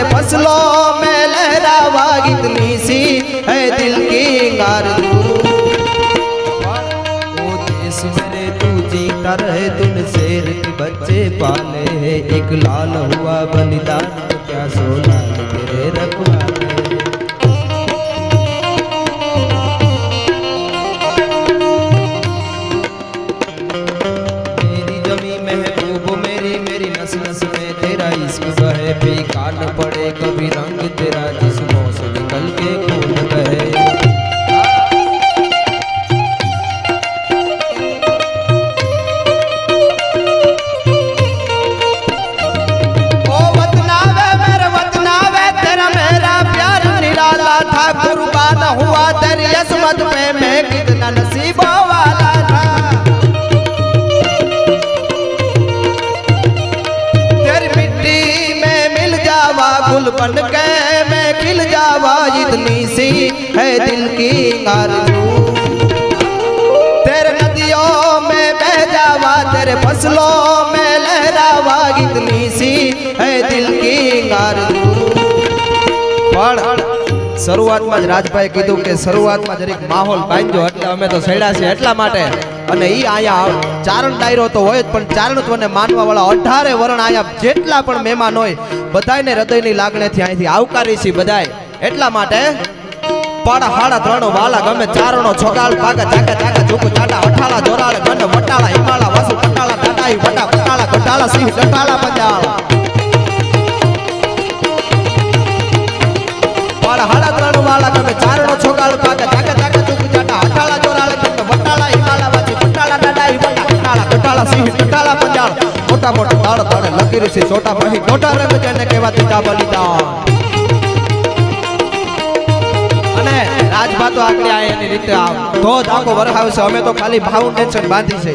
तेरे फ़सलों में लहरावा इतनी सी है, दिल की मेरे तू जीता रहे तूने शेर बच्चे पाले है। एक लाल हुआ बलिदान तो क्या सोना? फसलों में लहरावा इतनी सी है दिल की आरज़ू પણ શરૂઆતમાં જ રાજભાઈ કીધું કે શરૂઆતમાં જરીક માહોલ બાંધ્યો એટલે અમે તો સડ્યા છે એટલા માટે અને ઈ આયા ચારણ ડાયરો તો હોય જ પણ ચારણત્વને માનવા વાળા અઢારે વર્ણ આયા જેટલા પણ મહેમાન હોય બધાયને હૃદયની લાગણીથી અહીંથી આવકારી છે બધાય એટલા માટે પાડા હાડા ત્રણ વાલા ગમે ચારણો છોગાલ પાગા ચાકા ચાકા ચૂક ચાટા અઠાળા જોરાળ ગંડ વટાળા હિમાળા વાસુ પટાળા કટાઈ વટા કટાળા કટાળા સિંહ કટાળા પંજાળા પણ હાડા ત્રણ વાળા તમે ચારણો છોકાળ પાકે જાગે જાગે ચૂક જાટા હટાળા ચોરાળે તમે વટાળા હિમાલા વાજી કટાળા ડાડા હિમાલા કટાળા કટાળા સિંહ કટાળા પંજાળા મોટા મોટા દાળ તાળે લકીરી છે, છોટા મહી મોટા રંગ જેને કહેવાતી ડાબલી દાળ રાજભાતો આગળ આ એની રીતે આવ તો જ આખો અમે તો ખાલી ભાવ ટેન્શન બાંધી છે.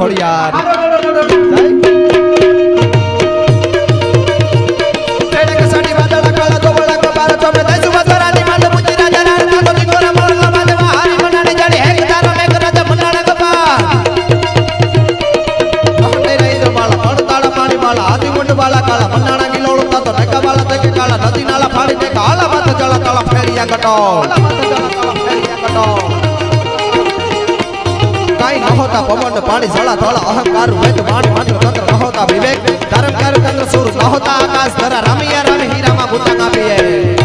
ખોડિયાર. કાળા નદી નાળા ફાડી કાળા માથે જળા તળા ફેરિયા કટો કાળા માથે જળા તળા ફેરિયા કટો કાઈ પવન, પાણી જળા ધળા અહંકાર, વેદ, વાણ મંત્ર તંત્ર ન વિવેક ધર્મ કાર્ય તંત્ર સુર ન આકાશ, ધરા, રામિયા રામ હીરામાં ભૂતા આપીએ.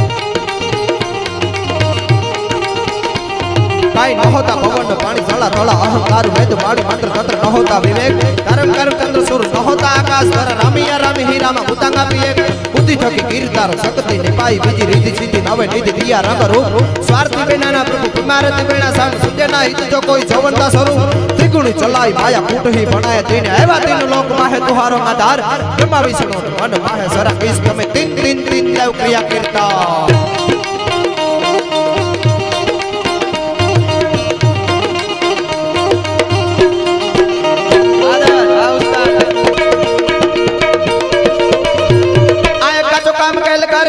પાણી જળા અહંકાર વેદ વાણી મંત્ર, તંત્ર નહોતા વિવેક. ધર્મ કર્મ ચંદ્ર સુર ન હોતા આકાશ. ધરા રામિયા, રામ હીરામાં ભૂતંગ એક. બુદ્ધિ થકી ગીરતાર શક્તિ ને પાઈ બીજી રીતિ, સીધી, નવે નિધિ દિયા, રંગ, રૂપ. સ્વાર્થી બેનાના પ્રભુ કુમારતી બેના સામ સુજના હિત જો કોઈ જવંતા સ્વરૂપ. ત્રિગુણી ચલાઈ, માયા કૂટહી બનાય તીને. એવા તીન લોક માહે તુહારો આધાર. બ્રહ્મા, વિષ્ણુ મન માહે સરા ઈશ તમે તીન તીન તીન દેવ ક્રિયા કરતા.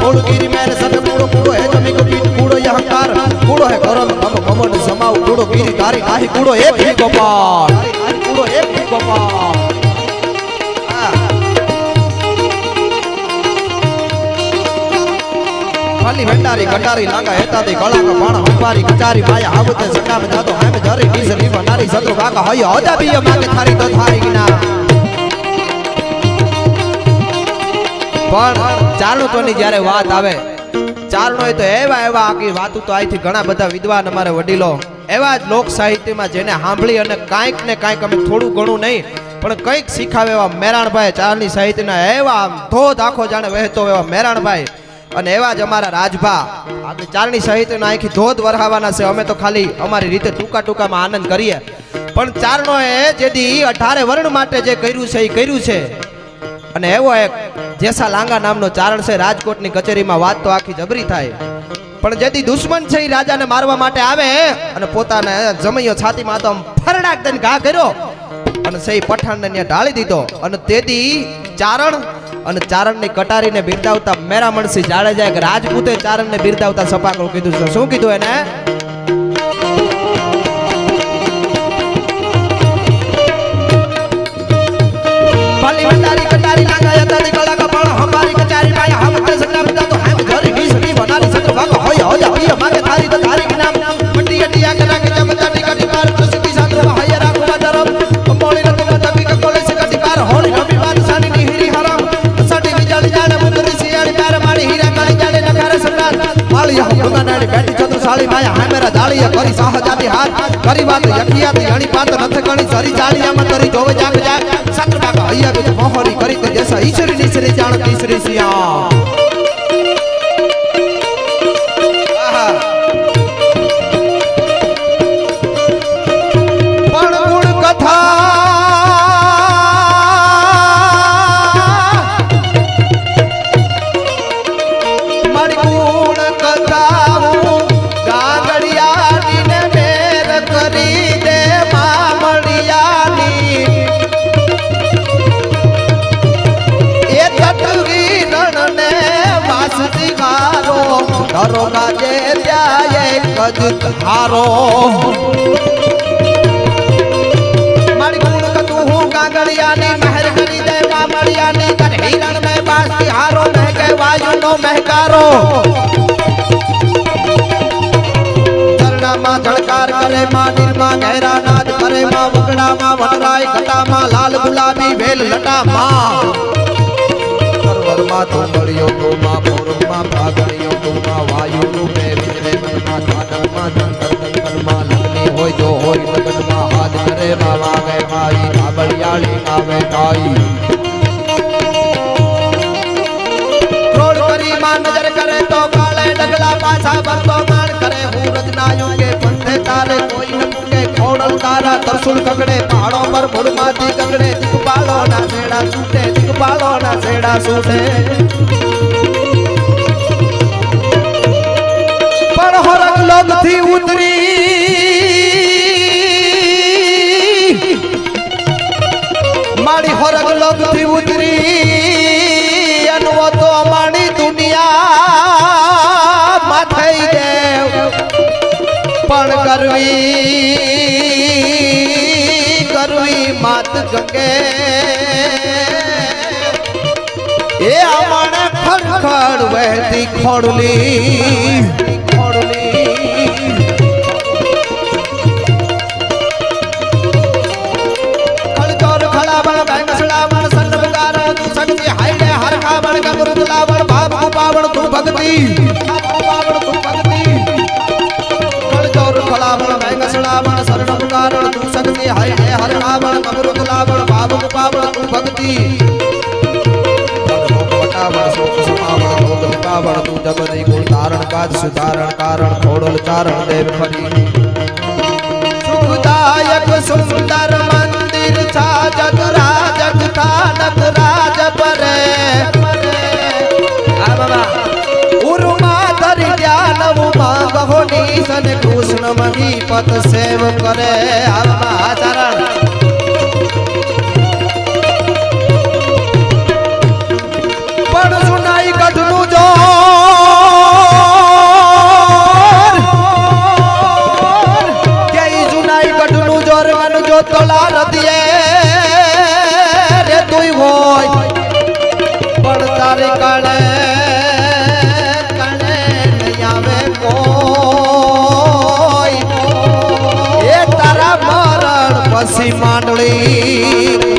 મૂળ ગીરી મેર સત કૂડો કૂડો હે જમી કો પીટ કૂડો ય હંકાર કૂડો હે કરમ તમ કમંડ સમાવ કૂડો ગીરી તારી નાહી કૂડો એક હી ગોપાલ કૂડો એક હી. ગોપાલ. ખાલી ભંડારી કટારી લાંગા હેતાથી કળા કા પાણા ઉપારી કચારી માયા આવતે સકામ જાતો હામે ધરી ડીઝલ લીવા નારી સત્રો કાકા હય હોજા બીય માગે થારી તો થારી ગિના પણ ચારણોની જ્યારે વાત આવે ચારણો તો એવા એવા આખી વાતો તો અહીંથી ઘણા બધા વિદ્વાન અમારે વડીલો, એવા જ લોક સાહિત્યમાં જેને સાંભળી અને કાંઈક ને કાંઈક અમે થોડું ઘણું નહીં, પણ કંઈક શીખાવે એવા મેરાણભાઈ ચારણી સાહિત્યના એવા ધોધ આખો જાણે વહેતો એવા મેરાણભાઈ, અને એવા જ અમારા રાજભા આપણે ચારણી સાહિત્યના આખી ધોધ વરહાવાના છે, અમે તો ખાલી અમારી રીતે ટૂંકા ટૂંકામાં આનંદ કરીએ. પણ ચારણોએ જેથી અઢારે વર્ણ માટે જે કર્યું છે એ કર્યું છે અને એવો એક જેસા લાંગા નામનો ચારણ છે, રાજકોટની કચેરીમાં વાત તો આખી જબરી થાય. પણ જેથી દુશ્મન છે, એ રાજાને મારવા માટે આવે, અને પોતાને જમૈયો છાતીમાં તો ફરડાક દઈને ઘા કર્યો, અને સહી પઠાણને ત્યાં ઢાળી દીધો. અને તેથી ચારણ, અને ચારણની કટારીને બિરદાવતા મેરામણસિંહ જાડેજા એક રાજપૂતે ચારણને બિરદાવતા સપાકરું કીધું છે. શું કીધું એને? હોય માગે તારી તો તારી નામ મંડી અટિયા કરા કે જમતા ટિકટી પાર પ્રસિદ્ધિ સાત્ર હોય રાખો બદરમ મોળી રત મતબી કે કોલે સે કટી પાર હોળી રમી બાર સાની ની હીરી હરામ. સટી વિજાળી જાણે મુંદરી સિયાળી પાર મારી હીરા કાળી જાણે, નખારે સમ્રાટ માળી હમના નાડી બેઠી ચતુર સાળી માયા હામેરા જાળી કરી સહજાતી હાથ. કરી વાત યખિયાતી હણી પાત નથ ગણી સરી જાળી તરી જોવે જાણ તીસરી સિયા દરોગા જે ત્યાં એક જ હારો. મારી ગુણ કતું હું ગાગડિયાની મહેર કરી દે મામડિયાની કર હિરણ મે બાસતી હારો મહેકે વાયુનો મહેકારો. ચરણામાં ઝળકાર લાલ ગુલાબી વેલ લટામાં. તું ક્રોડ કરી માં નજર કરે તો કાળે ડગલા પાછા ભરતો માણ કરે. હું રચનાયું કે પંથે તારે કોઈ ન મૂકે ખોડલ તારા તરસુલ કગડે પહાડો પર છૂટે પણ હરક લોકથી ઉતરી મારી લગથી ઉતરી અનવો તો અમારી દુનિયા માં થઈ દેવ પણ કરવી કરવી માત ગંગે. એ અમાણે ખડખડ વહેતી ખોડલી ખોડલી. કુપાવણ તું ભક્તિ કુપાવણ તું ભક્તિ ખડચોર ખડાબણ બેંગસડાબણ તું શક્તિ હાઈડે હરખાબણ ગમરુદલાબણ ભાવ કુપાવણ તું ભક્તિ વટાવણ શોક સમાવણ ભોગ મુકાવણ તું જગદી ગુણ તારણ કાજ સુધારણ કારણ ખોડલ ચારણ દેવ ફરી સુખદાયક સુંદર મંદિર છા જગ રાજક થાનક સન કૃષ્ણ મહી પત સેવ કરે. આ બાબા ચરણ પણ સુનાઈ ગઢનું જોર. કે ઈ સુનાઈ ગઢનું જોર, મન જો તોલા રદિયે રે તુંય હોય મરણ માંડળી